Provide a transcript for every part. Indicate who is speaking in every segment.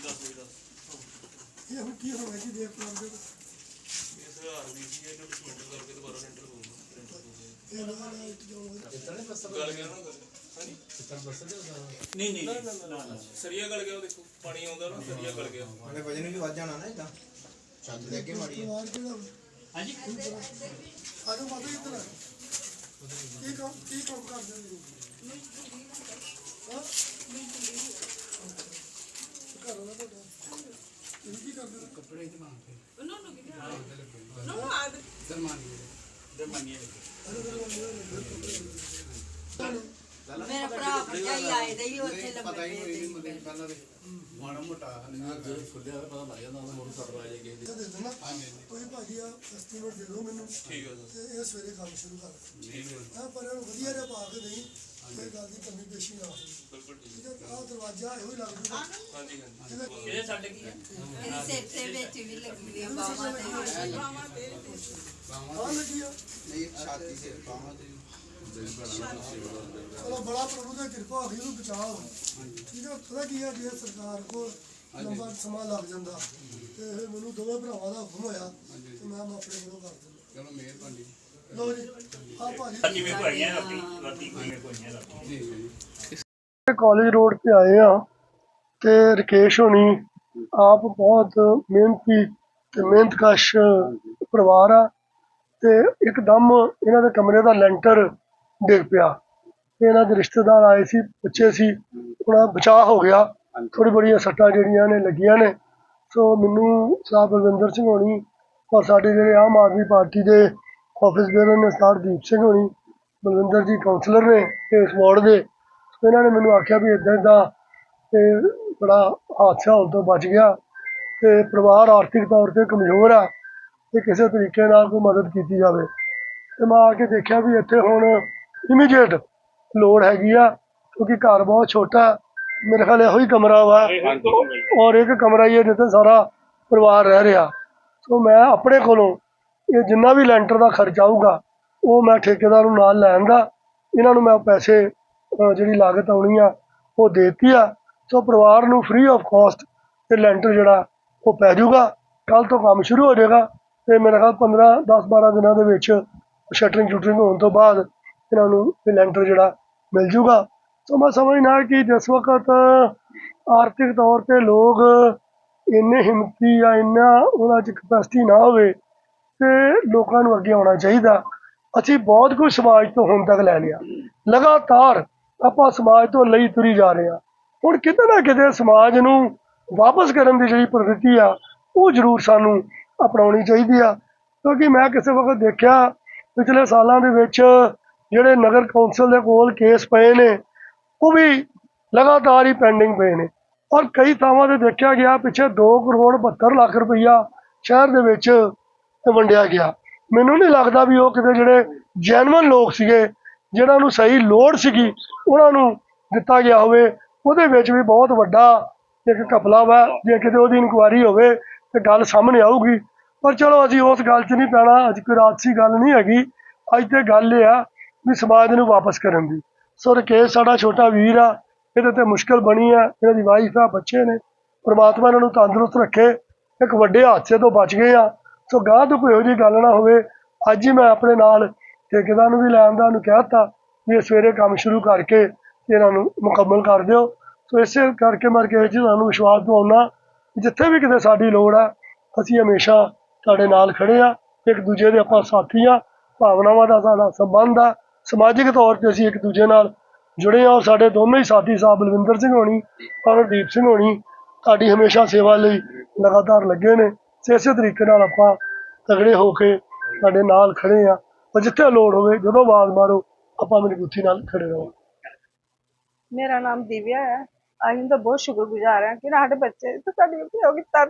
Speaker 1: ਵਜੇ 10
Speaker 2: ਇਹ ਹੁਣ ਕੀ ਹੋਣਾ ਜੀ ਦੇਖ ਲਓ ਜੀ
Speaker 1: ਇਸ ਹਾਰ ਵੀ ਸੀ ਇਹ ਡਾਕੂਮੈਂਟ ਕਰਕੇ ਦੁਬਾਰਾ ਸੈਂਟਰ ਹੋਊਗਾ
Speaker 2: ਇਹ ਨਾ ਨਾ ਇੱਕ ਜੋ
Speaker 1: ਗੱਲ ਗਿਆ ਨਾ ਹਾਂਜੀ?
Speaker 3: ਨਹੀਂ ਨਹੀਂ ਨਾ ਨਾ
Speaker 1: ਸਰੀਆ ਗਲ ਗਿਆ ਉਹ ਦੇਖੋ। ਪਾਣੀ ਆਉਂਦਾ ਨਾ ਸਰੀਆ ਗਲ ਗਿਆ।
Speaker 4: ਉਹਨੇ ਵਜਨ ਵੀ ਵੱਧ ਜਾਣਾ ਨਾ ਇਦਾਂ ਛੱਤ ਦੇ ਅੱਗੇ ਮਾੜੀ
Speaker 2: ਪਰਿਵਾਰ ਕਿਹੜਾ?
Speaker 3: ਹਾਂਜੀ?
Speaker 2: ਆਜੋ ਮਾਤਾ ਇੱਧਰ ਆ। ਕੀ ਕੰਮ ਕੀ ਕੰਮ ਕਰਦੇ ਹੋ? ਹਾਂ ਘਰ ਵਾਲਾ ਤੁਹਾਡਾ ਇਹ ਕੀ ਕਰਦੇ ਨੇ ਕੱਪੜੇ ਦੀ ਮੰਗ
Speaker 3: ਦਰਮਾਨੀਆ
Speaker 5: ਮੇਰਾ ਭਰਾ ਭਰਜਾਈ ਆਏ ਦੇ ਹੀ ਉੱਥੇ
Speaker 4: ਪਤਾ ਹੀ ਨਹੀਂ ਮਤਲਬ ਪਹਿਲਾਂ ਦੇ ਮਾੜਾ ਮੋਟਾ
Speaker 6: ਜਦੋਂ ਫੁੱਲਿਆ ਪਤਾ ਲੱਗ ਜਾਂਦਾ ਮੋੜ ਸੜ ਰਾਜੇ ਗਏ
Speaker 2: ਦੇ ਕੋਈ ਭਾਜੀ ਆ ਐਸਟੀਮੇਟ ਦੇ। ਦਿਓ ਮੈਨੂੰ
Speaker 1: ਠੀਕ ਹੈ
Speaker 2: ਤੇ ਇਹ ਸਵੇਰੇ ਕੰਮ ਸ਼ੁਰੂ ਕਰ।
Speaker 1: ਠੀਕ ਹੈ
Speaker 2: ਹਾਂ ਪਰ ਇਹਨੂੰ ਵਧੀਆ ਜਿਹਾ ਪਾ ਕੇ ਦੇਈ। ਕੋਈ ਗੱਲ ਦੀ ਕਮੀ ਪੇਸ਼ੀ ਨਾ ਹੋਵੇ
Speaker 1: ਬਿਲਕੁਲ ਠੀਕ।
Speaker 2: ਠੀਕ ਹੈ ਆਹ ਦਰਵਾਜ਼ਾ ਇਹੋ ਹੀ ਲੱਗ ਜੂਗਾ।
Speaker 1: ਹਾਂਜੀ। ਹਾਂਜੀ
Speaker 3: ਇਹਦੇ ਸਾਡੇ ਕੀ ਹੈ?
Speaker 5: ਇਹਦੇ ਸਿਰ ਤੇ ਵਿੱਚ ਵੀ ਲੱਗੀ ਦੀਆਂ ਬਾਹਾਂ ਤੇ
Speaker 2: ਆਹ ਲੱਗੀ ਆ।
Speaker 4: ਨਹੀਂ ਛਾਤੀ ਸੇ ਬਾਹਾਂ ਤੇ
Speaker 2: ਚਲੋ ਬੜਾ ਪ੍ਰਭੂ ਦਾ ਕਿਰਪਾ ਹੋ ਗਈ ਉਹਨੂੰ ਬਚਾਓ। ਠੀਕ ਹੈ ਪਤਾ ਕੀ ਹੈ ਜੇ ਸਰਕਾਰ ਕੋਲ ਲੰਬਾ ਸਮਾਂ ਲੱਗ ਜਾਂਦਾ ਤੇ ਮੈਨੂੰ ਦੋਵੇਂ ਭਰਾਵਾਂ ਦਾ ਹੁਕਮ ਹੋਇਆ ਤੇ ਮੈਂ ਆਪਣੇ ਕੋਲੋਂ ਕਰ ਦਿੰਦਾ
Speaker 4: ਚਲੋ ਮਿਹਰਬਾਨੀ।
Speaker 2: ਲੋ ਜੀ ਆ ਭਾਜੀ
Speaker 3: ਰਾਤੀ ਵੀ ਭਾਈਆਂ ਰਾਤੀ ਰਾਤੀ ਕੋਈ ਕੋਈ ਰਾਤੀ
Speaker 2: ਕਾਲਜ ਰੋਡ ਤੇ ਆਏ ਆ ਤੇ ਰਕੇਸ਼ ਹੋਣੀ ਆਪ ਬਹੁਤ ਮਿਹਨਤੀ ਤੇ ਮਿਹਨਤਕਸ਼ ਪਰਿਵਾਰ ਆ ਤੇ ਇੱਕਦਮ ਇਹਨਾਂ ਦੇ ਕਮਰੇ ਦਾ ਲੈਂਟਰ ਡਿੱਗ ਪਿਆ। ਤੇ ਇਹਨਾਂ ਦੇ ਰਿਸ਼ਤੇਦਾਰ ਆਏ ਸੀ, ਬੱਚੇ ਸੀ ਉਹਨਾਂ ਬਚਾਅ ਹੋ ਗਿਆ ਥੋੜੀ ਬੜੀਆਂ ਸੱਟਾਂ ਜਿਹੜੀਆਂ ਨੇ ਲੱਗੀਆਂ ਨੇ। ਸੋ ਮੈਨੂੰ ਸਾਹਿਬ ਬਲਵਿੰਦਰ ਸਿੰਘ ਹੋਣੀ ਔਰ ਸਾਡੇ ਜਿਹੜੇ ਆਮ ਆਦਮੀ ਪਾਰਟੀ ਦੇ ਆਫਿਸ ਬੇਅਰ ਨੇ ਸਰਦੀਪ ਸਿੰਘ ਹੋਣੀ ਬਲਵਿੰਦਰ ਜੀ ਕਾਉਂਸਲਰ ਨੇ ਇਸ ਵਾਰਡ ਦੇ ਇਹਨਾਂ ਨੇ ਮੈਨੂੰ ਆਖਿਆ ਵੀ ਇਦਾਂ ਦਾ ਤੇ ਬੜਾ ਹਾਦਸਾ ਹੋਣ ਤੋਂ ਬਚ ਗਿਆ ਤੇ ਪਰਿਵਾਰ ਆਰਥਿਕ ਤੌਰ ਤੇ ਕਮਜ਼ੋਰ ਆ ਤੇ ਕਿਸੇ ਤਰੀਕੇ ਨਾਲ ਕੋਈ ਮਦਦ ਕੀਤੀ ਜਾਵੇ। ਤੇ ਮੈਂ ਆ ਕੇ ਦੇਖਿਆ ਵੀ ਇੱਥੇ ਹੁਣ ਇਮੀਡੀਏਟ ਲੋੜ ਹੈਗੀ ਆ ਕਿਉਂਕਿ ਘਰ ਬਹੁਤ ਛੋਟਾ ਮੇਰੇ ਖਿਆਲ ਇਹੋ ਹੀ ਕਮਰਾ ਵਾ ਔਰ ਇੱਕ ਕਮਰਾ ਹੀ ਹੈ ਜਿੱਥੇ ਸਾਰਾ ਪਰਿਵਾਰ ਰਹਿ ਰਿਹਾ। ਸੋ ਮੈਂ ਆਪਣੇ ਕੋਲੋਂ ਇਹ ਜਿੰਨਾ ਵੀ ਲੈਂਟਰ ਦਾ ਖਰਚ ਆਊਗਾ, ਉਹ ਮੈਂ ਠੇਕੇਦਾਰ ਨੂੰ ਨਾਲ ਲੈਣ ਦਾ ਇਹਨਾਂ ਨੂੰ ਮੈਂ ਪੈਸੇ ਜਿਹੜੀ ਲਾਗਤ ਆਉਣੀ ਆ, ਉਹ ਦੇਤੀ ਆ। ਸੋ ਪਰਿਵਾਰ ਨੂੰ ਫ੍ਰੀ ਆਫ ਕਾਸਟ ਤੇ ਲੈਂਟਰ ਜਿਹੜਾ, ਉਹ ਪੈ ਜਾਊਗਾ। ਕੱਲ ਤੋਂ ਕੰਮ ਸ਼ੁਰੂ ਹੋ ਜਾਏਗਾ ਤੇ ਮੇਰੇ ਖਿਆਲ 15 10 12 ਦਿਨਾਂ ਦੇ ਵਿੱਚ ਸ਼ਟਰਿੰਗ ਸ਼ੂਟਰਿੰਗ ਹੋਣ ਤੋਂ ਬਾਅਦ ਇਹਨਾਂ ਨੂੰ ਇਹ ਲੈਂਟਰ ਜਿਹੜਾ ਮਿਲ ਜਾਊਗਾ। ਸੋ ਮੈਂ ਸਮਝਣਾ ਕਿ ਜਿਸ ਵਕਤ ਆਰਥਿਕ ਤੌਰ ਤੇ ਲੋਕ ਇੰਨੇ ਹਿੰਮਤੀ ਜਾਂ ਇੰਨਾ ਉਹਨਾਂ 'ਚ ਕਪੈਸਿਟੀ ਨਾ ਹੋਵੇ ਤੇ ਲੋਕਾਂ ਨੂੰ ਅੱਗੇ ਆਉਣਾ ਚਾਹੀਦਾ। ਅਸੀਂ ਬਹੁਤ ਕੁਝ ਸਮਾਜ ਤੋਂ ਹੁਣ ਤੱਕ ਲੈ ਲਿਆ। ਲਗਾਤਾਰ ਆਪਾਂ ਸਮਾਜ ਤੋਂ ਲਈ ਤੁਰੀ ਜਾ ਰਹੇ ਹਾਂ। ਹੁਣ ਕਿਤੇ ਨਾ ਕਿਤੇ ਸਮਾਜ ਨੂੰ ਵਾਪਸ ਕਰਨ ਦੀ ਜਿਹੜੀ ਪ੍ਰਵਿਰਤੀ ਆ, ਉਹ ਜ਼ਰੂਰ ਸਾਨੂੰ ਅਪਣਾਉਣੀ ਚਾਹੀਦੀ ਆ। ਕਿਉਂਕਿ ਮੈਂ ਕਿਸੇ ਵਕਤ ਦੇਖਿਆ, ਪਿਛਲੇ ਸਾਲਾਂ ਦੇ ਵਿੱਚ ਜਿਹੜੇ ਨਗਰ ਕੌਂਸਲ ਦੇ ਕੋਲ ਕੇਸ ਪਏ ਨੇ, ਉਹ ਵੀ ਲਗਾਤਾਰ ਹੀ ਪੈਂਡਿੰਗ ਪਏ ਨੇ। ਔਰ ਕਈ ਥਾਵਾਂ ਤੇ ਦੇਖਿਆ ਗਿਆ, ਪਿੱਛੇ 2 ਕਰੋੜ 72 ਲੱਖ ਰੁਪਈਆ ਸ਼ਹਿਰ ਦੇ ਵਿੱਚ ਵੰਡਿਆ ਗਿਆ। ਮੈਨੂੰ ਨਹੀਂ ਲੱਗਦਾ ਵੀ ਉਹ ਕਿਤੇ ਜਿਹੜੇ ਜੈਨੂਅਨ ਲੋਕ ਸੀਗੇ, ਜਿਹਨਾਂ ਨੂੰ ਸਹੀ ਲੋੜ ਸੀਗੀ, ਉਹਨਾਂ ਨੂੰ ਦਿੱਤਾ ਗਿਆ ਹੋਵੇ। ਉਹਦੇ ਵਿੱਚ ਵੀ ਬਹੁਤ ਵੱਡਾ ਇੱਕ ਘਪਲਾ ਵਾ, ਜੇ ਕਿਤੇ ਉਹਦੀ ਇਨਕੁਆਇਰੀ ਹੋਵੇ ਤੇ ਗੱਲ ਸਾਹਮਣੇ ਆਊਗੀ। ਪਰ ਚਲੋ ਅਸੀਂ ਉਸ ਗੱਲ 'ਚ ਨਹੀਂ ਪੈਣਾ, ਅੱਜ ਕੋਈ ਰਾਜਸੀ ਗੱਲ ਨਹੀਂ ਹੈਗੀ। ਅੱਜ ਤੇ ਗੱਲ ਇਹ ਆ ਵੀ ਸਮਾਜ ਨੂੰ ਵਾਪਸ ਕਰਨ ਦੀ। ਸੋ ਰਕੇਸ਼ ਸਾਡਾ ਛੋਟਾ ਵੀਰ ਆ, ਇਹਦੇ ਤੇ ਮੁਸ਼ਕਲ ਬਣੀ ਆ ਇਹਨਾਂ ਦੀ ਵਾਈਫ ਆ, ਬੱਚੇ ਨੇ। ਪ੍ਰਮਾਤਮਾ ਇਹਨਾਂ ਨੂੰ ਤੰਦਰੁਸਤ ਰੱਖੇ। ਇੱਕ ਵੱਡੇ ਹਾਦਸੇ ਤੋਂ ਬਚ ਗਏ ਆ। ਸੋ ਗਾਹ ਤੋਂ ਕੋਈ ਇਹੋ ਜਿਹੀ ਗੱਲ ਨਾ ਹੋਵੇ। ਅੱਜ ਹੀ ਮੈਂ ਆਪਣੇ ਨਾਲ ਠੇਕੇਦਾਰ ਨੂੰ ਵੀ ਲੈਣ ਦਾ ਨੂੰ ਕਹਿਤਾ ਵੀ ਇਹ ਸਵੇਰੇ ਕੰਮ ਸ਼ੁਰੂ ਕਰਕੇ ਇਹਨਾਂ ਨੂੰ ਮੁਕੰਮਲ ਕਰ ਦਿਓ। ਸੋ ਇਸੇ ਕਰਕੇ ਮੈਂ ਰਕੇਸ਼ ਜੀ ਤੁਹਾਨੂੰ ਵਿਸ਼ਵਾਸ ਦਿਵਾਉਣਾ ਜਿੱਥੇ ਵੀ ਕਿਤੇ ਸਾਡੀ ਲੋੜ ਆ, ਅਸੀਂ ਹਮੇਸ਼ਾ ਤੁਹਾਡੇ ਨਾਲ ਖੜੇ ਆ। ਇੱਕ ਦੂਜੇ ਦੇ ਆਪਾਂ ਸਾਥੀ ਆ, ਭਾਵਨਾਵਾਂ ਦਾ ਸਾਡਾ ਸੰਬੰਧ ਆ। ਸਮਾਜਿਕ ਤੌਰ ਤੇ ਅਸੀਂ ਇੱਕ ਦੂਜੇ ਨਾਲ ਜੁੜੇ ਆ ਔਰ ਸਾਡੇ ਦੋਨੋਂ ਹੀ ਸਾਥੀ ਸਾਹਿਬ ਬਲਵਿੰਦਰ ਸਿੰਘ ਹੋਣੀ ਔਰ ਦੀਪ ਸਿੰਘ ਹੋਣੀ, ਤੁਹਾਡੀ ਹਮੇਸ਼ਾ ਸੇਵਾ ਲਈ ਲਗਾਤਾਰ ਲੱਗੇ ਨੇ। ਤੇ ਇਸੇ ਤਰੀਕੇ ਨਾਲ ਆਪਾਂ ਤਗੜੇ ਹੋ ਕੇ ਤੁਹਾਡੇ ਨਾਲ ਖੜੇ ਆ। ਔਰ ਜਿੱਥੇ ਲੋੜ ਹੋਵੇ, ਜਦੋਂ ਆਵਾਜ਼ ਮਾਰੋ, ਆਪਾਂ ਮੇਰੀ ਗੁੱਥੀ ਨਾਲ ਖੜੇ ਰਹੋ
Speaker 7: ਮੇਰਾ ਨਾਮ ਦਿਵਿਆ ਹੈ।
Speaker 8: ਅਸੀਂ ਤਾਂ ਬਹੁਤ ਸ਼ੁਕਰਗੁਜ਼ਾਰ ਹਾਂ ਕਿ ਸਾਡੇ ਬੱਚੇ ਤੇ ਸਾਡੀ ਉਪਯੋਗ ਕੀਤਾ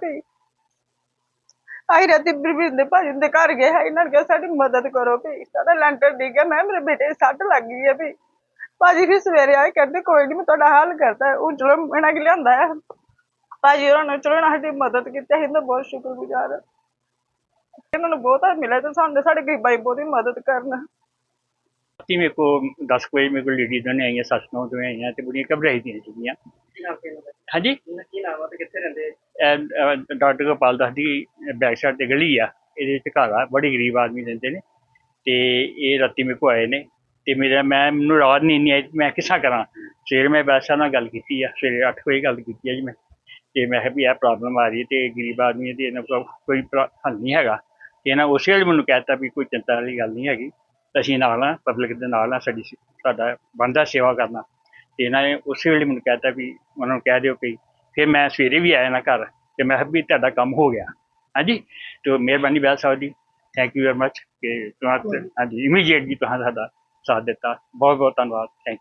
Speaker 8: ਅਸੀਂ ਰਾਤੀ ਬਿਰਬਿੰਦੇ ਭਾਜੀ ਦੇ ਘਰ ਗਏ ਹੈ ਇਹਨਾਂ ਨੇ ਕਿਹਾ, ਸਾਡੀ ਮਦਦ ਕਰੋ ਵੀ। ਸਾਡਾ ਲੈਂਟਰ ਡਿੱਗ ਗਿਆ, ਮੈਂ ਮੇਰੇ ਬੇਟੇ ਦੀ ਸੱਟ ਲੱਗ ਗਈ ਹੈ ਵੀ। ਭਾਜੀ ਫਿਰ ਸਵੇਰੇ ਆਏ, ਕਹਿੰਦੇ, ਕੋਈ ਨਹੀਂ ਮੈਂ ਤੁਹਾਡਾ ਹੱਲ ਕਰਦਾ। ਉਹ ਚਲੋ ਇਹਨਾਂ ਕਿ ਲਿਆਂਦਾ ਹੈ ਭਾਜੀ ਉਹਨਾਂ ਨੇ ਚਲੋ ਸਾਡੀ ਮਦਦ ਕੀਤੀ ਅਸੀਂ ਤਾਂ ਬਹੁਤ ਸ਼ੁਕਰਗੁਜ਼ਾਰ ਹਾਂ। ਇਹਨਾਂ ਨੂੰ ਬਹੁਤ ਮਿਲਿਆ ਤੇ ਸਾਨੂੰ ਸਾਡੇ ਗਰੀਬਾਂ ਦੀ ਬਹੁਤੀ ਮਦਦ ਕਰਨ।
Speaker 3: ਰਾਤੀ ਮੇਰੇ ਕੋ 10 ਕੁ ਵਜੇ ਮੇਰੇ ਕੋਲ ਲੇਡੀ ਦੋਨੇ ਆਈਆਂ ਸੱਸ ਨੌ ਦੋਵੇਂ ਆਈਆਂ ਤੇ ਬੜੀਆਂ ਘਬਰਾਈ ਦੀਆਂ ਸੀਗੀਆਂ। ਹਾਂਜੀ?
Speaker 2: ਕੀ ਨਾਮ ਆ ਤੇ ਕਿੱਥੇ ਰਹਿੰਦੇ?
Speaker 3: ਡਾਕਟਰ ਗੋਪਾਲ ਦੱਸਦੀ ਬੈਕ ਸਾਈਡ ਤੇ ਗਲੀ ਆ ਇਹਦੇ ਵਿੱਚ ਘਰ ਆ ਬੜੀ ਗਰੀਬ ਆਦਮੀ ਰਹਿੰਦੇ ਨੇ। ਤੇ ਇਹ ਰਾਤੀ ਮੇਰੇ ਕੋ ਆਏ ਨੇ ਤੇ ਮੇਰਾ ਮੈਂ ਮੈਨੂੰ ਰਾਤ ਨਹੀਂ ਆਈ ਤੇ ਮੈਂ ਕਿਸਾ ਕਰਾਂ? ਸਵੇਰੇ ਮੈਂ ਬੈਸਾ ਨਾਲ ਗੱਲ ਕੀਤੀ ਆ ਸਵੇਰੇ 8 ਵਜੇ ਗੱਲ ਕੀਤੀ ਆ ਜੀ ਮੈਂ। ਤੇ ਮੈਂ ਕਿਹਾ ਵੀ ਇਹ ਪ੍ਰੋਬਲਮ ਆ ਰਹੀ ਹੈ ਤੇ ਗਰੀਬ ਆਦਮੀ ਹੈ ਤੇ ਇਹਨਾਂ ਕੋਲ ਕੋਈ ਪ੍ਰ- ਹੱਲ ਨਹੀਂ ਹੈਗਾ। ਤੇ ਇਹਨਾਂ ਉਸੇ ਵੇਲੇ ਮੈਨੂੰ ਕਹਿਤਾ ਵੀ ਕੋਈ ਚਿੰਤਾ ਵਾਲੀ ਗੱਲ ਨਹੀਂ ਹੈਗੀ। ਅਸੀਂ ਨਾਲ ਆ ਪਬਲਿਕ ਦੇ ਨਾਲ ਆ ਸਾਡੀ ਸ- ਸਾਡਾ ਬੰਦਾ ਸੇਵਾ ਕਰਨਾ। ਤੇ ਇਹਨਾਂ ਨੇ ਉਸੇ ਵੇਲੇ ਮੈਨੂੰ ਕਹਿਤਾ ਵੀ ਉਹਨਾਂ ਨੂੰ ਕਹਿ ਦਿਓ ਕਿ ਫਿਰ ਮੈਂ ਸਵੇਰੇ ਵੀ ਆਇਆ ਨਾ ਘਰ ਤੇ ਮੈਂ ਕਿਹਾ ਵੀ ਤੁਹਾਡਾ ਕੰਮ ਹੋ ਗਿਆ। ਹਾਂਜੀ? ਤੇ ਮਿਹਰਬਾਨੀ ਬੈਲ Sahib ji. Thank you very much ਕਿ ਤੁਹਾਂ ਹਾਂਜੀ ਇਮੀਡੀਏਟਲੀ ਤੁਹਾਂ ਸਾਡਾ ਸਾਥ ਦਿੱਤਾ। ਬਹੁਤ ਬਹੁਤ ਧੰਨਵਾਦ ਥੈਂਕ